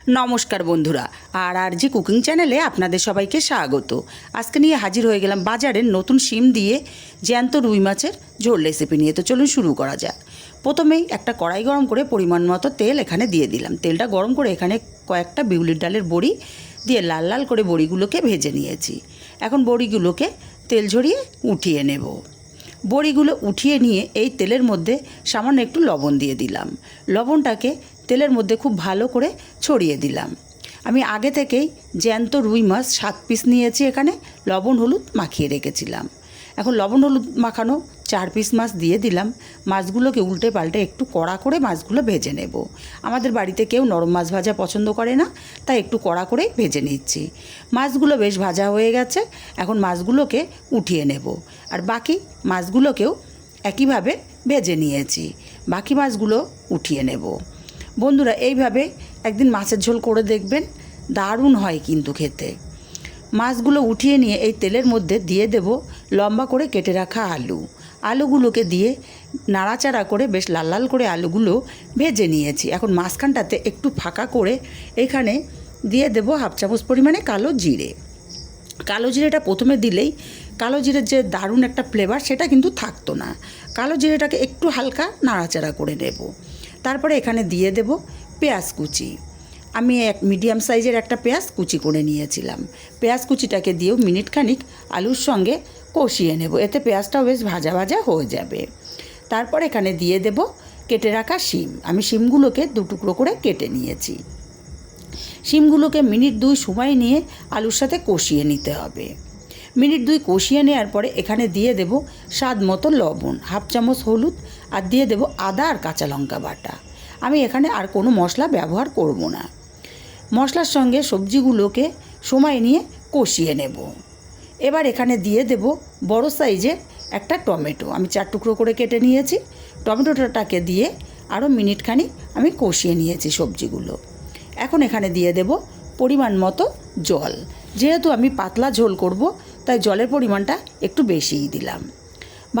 নমস্কার বন্ধুরা, আর আর জি কুকিং চ্যানেলে আপনাদের সবাইকে স্বাগত। আজকে নিয়ে হাজির হয়ে গেলাম বাজারের নতুন শিম দিয়ে জ্যান্ত রুই মাছের ঝোল রেসিপি নিয়ে। তো চলুন শুরু করা যাক। প্রথমেই একটা কড়াই গরম করে পরিমাণ মতো তেল এখানে দিয়ে দিলাম। তেলটা গরম করে এখানে কয়েকটা বিউলির ডালের বড়ি দিয়ে লাল লাল করে বড়িগুলোকে ভেজে নিয়েছি। এখন বড়িগুলোকে তেল ঝরিয়ে উঠিয়ে নেব। বড়িগুলো উঠিয়ে নিয়ে এই তেলের মধ্যে সামান্য একটু লবণ দিয়ে দিলাম। লবণটাকে তেলের মধ্যে খুব ভালো করে ছড়িয়ে দিলাম। আমি আগে থেকেই জ্যান্ত রুই মাছ সাত পিস নিয়েছি এখানে, লবণ, হলুদ মাখিয়ে রেখেছিলাম। এখন লবণ, হলুদ মাখানো চার পিস মাছ দিয়ে দিলাম। মাছগুলোকে উল্টে পাল্টে একটু কড়া করে মাছগুলো ভেজে নেব। আমাদের বাড়িতে কেউ নরম মাছ ভাজা পছন্দ করে না, তাই একটু কড়া করেই ভেজে নিচ্ছি। মাছগুলো বেশ ভাজা হয়ে গেছে, এখন মাছগুলোকে উঠিয়ে নেব। আর বাকি মাছগুলোকেও একইভাবে ভেজে নিয়েছি। বাকি মাছগুলো উঠিয়ে নেব। বন্ধুরা, এইভাবে একদিন মাছের ঝোল করে দেখবেন, দারুণ হয় কিন্তু খেতে। মাছগুলো উঠিয়ে নিয়ে এই তেলের মধ্যে দিয়ে দেব লম্বা করে কেটে রাখা আলু। আলুগুলোকে দিয়ে নাড়াচাড়া করে বেশ লাল লাল করে আলুগুলো ভেজে নিয়েছি। এখন মাঝখানটাতে একটু ফাঁকা করে এখানে দিয়ে দেব হাফ চামচ পরিমাণে কালো জিরে। কালো জিরেটা প্রথমে দিলেই, কালো জিরের যে দারুণ একটা ফ্লেভার সেটা কিন্তু থাকতো না। কালো জিরেটাকে একটু হালকা নাড়াচাড়া করে নেব। তারপরে এখানে দিয়ে দেব পেঁয়াজ কুচি। আমি এক মিডিয়াম সাইজের একটা পেঁয়াজ কুচি করে নিয়েছিলাম। পেঁয়াজ কুচিটাকে দিয়েও মিনিট খানিক আলুর সঙ্গে কষিয়ে নেব। এতে পেঁয়াজটাও বেশ ভাজা ভাজা হয়ে যাবে। তারপর এখানে দিয়ে দেব কেটে রাখা শিম। আমি শিমগুলোকে দু টুকরো করে কেটে নিয়েছি। শিমগুলোকে মিনিট দুই সময় নিয়ে আলুর সাথে কষিয়ে নিতে হবে। মিনিট দুই কষিয়ে নেওয়ার পরে এখানে দিয়ে দেব স্বাদ মতো লবণ, হাফ চামচ হলুদ আর দিয়ে দেব আদা আর কাঁচা লঙ্কা বাটা। আমি এখানে আর কোনো মশলা ব্যবহার করব না। মশলার সঙ্গে সবজিগুলোকে সময় নিয়ে কষিয়ে নেব। এবার এখানে দিয়ে দেব বড় সাইজের একটা টমেটো। আমি চার টুকরো করে কেটে নিয়েছি। টমেটোটাকে দিয়ে আরও মিনিটখানি আমি কষিয়ে নিয়েছি সবজিগুলো। এখন এখানে দিয়ে দেব পরিমাণ মতো জল। যেহেতু আমি পাতলা ঝোল করব তাই জলের পরিমাণটা একটু বেশিই দিলাম।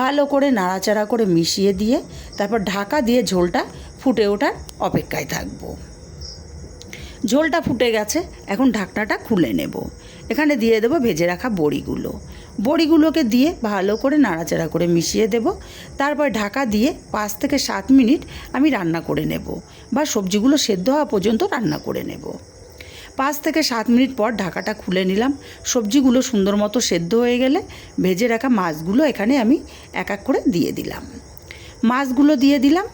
ভালো করে নাড়াচাড়া করে মিশিয়ে দিয়ে তারপর ঢাকা দিয়ে ঝোলটা ফুটে ওঠার অপেক্ষায় থাকব। ঝোলটা ফুটে গেছে, এখন ঢাকনাটা খুলে নেব। এখানে দিয়ে দেবো ভেজে রাখা বড়িগুলো। বড়িগুলোকে দিয়ে ভালো করে নাড়াচাড়া করে মিশিয়ে দেব। তারপর ঢাকা দিয়ে পাঁচ থেকে সাত মিনিট আমি রান্না করে নেব বা সবজিগুলো সেদ্ধ হওয়া পর্যন্ত রান্না করে নেব। পাঁচ থেকে সাত মিনিট পর ঢাকাটা খুলে নিলাম। সবজিগুলো সুন্দর মতো সেদ্ধ হয়ে গেলে ভেজে রাখা মাছগুলো এখানে আমি এক এক করে দিয়ে দিলাম। মাছগুলো দিয়ে দিলাম।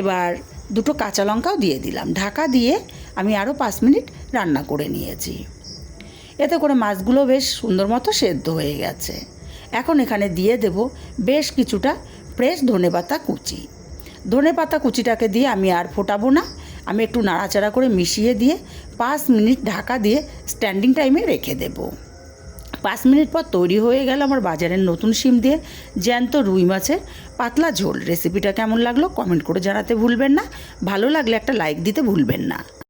এবার দুটো কাঁচা লঙ্কাও দিয়ে দিলাম। ঢাকা দিয়ে আমি আরও পাঁচ মিনিট রান্না করে নিয়েছি। এতে করে মাছগুলো বেশ সুন্দর মতো সেদ্ধ হয়ে গেছে। এখন এখানে দিয়ে দেব বেশ কিছুটা ফ্রেশ ধনেপাতা কুচি। ধনেপাতা কুচিটাকে দিয়ে আমি আর ফোটাবো না। আমি একটু নাড়াচাড়া করে মিশিয়ে দিয়ে পাঁচ মিনিট ঢাকা দিয়ে স্ট্যান্ডিং টাইমে রেখে দেব। পাঁচ মিনিট পর তৈরি হয়ে গেল আমার বাজারের নতুন সিম দিয়ে জ্যান্ত রুই মাছের পাতলা ঝোল। রেসিপিটা কেমন লাগল কমেন্ট করে জানাতে ভুলবেন না। ভালো লাগলে একটা লাইক দিতে ভুলবেন না।